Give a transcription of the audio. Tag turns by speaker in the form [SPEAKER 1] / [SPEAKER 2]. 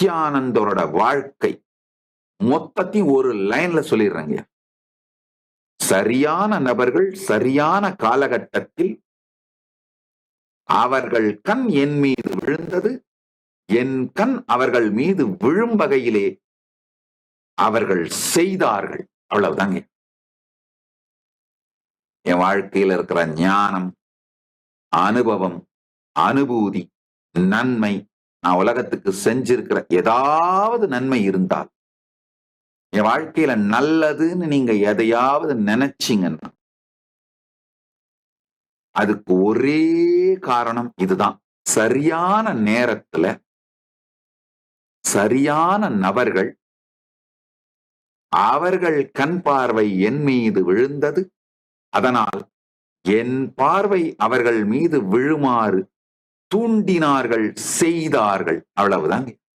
[SPEAKER 1] நித்யானந்தரோட வாழ்க்கை. மொத்தத்தையும் ஒரு லைன்ல சொல்லிடுறாங்க. சரியான நபர்கள் சரியான காலகட்டத்தில் அவர்கள் கண் என் மீது விழுந்தது என் கண் அவர்கள் மீது விழும் வகையிலே அவர்கள் செய்தார்கள். அவ்வளவுதாங்க. என் வாழ்க்கையில் இருக்கிற ஞானம் அனுபவம் அனுபூதி நன்மை நான் உலகத்துக்கு செஞ்சிருக்கிற ஏதாவது நன்மை இருந்தால் என் வாழ்க்கையில நல்லதுன்னு நீங்க எதையாவது நினைச்சீங்கன்னா அதுக்கு ஒரே காரணம் இதுதான். சரியான நேரத்துல சரியான நபர்கள் அவர்கள் கண் பார்வை என் மீது விழுந்தது அதனால் என் பார்வை அவர்கள் மீது விழுமாறு தூண்டினார்கள் செய்தார்கள். அவ்வளவுதான்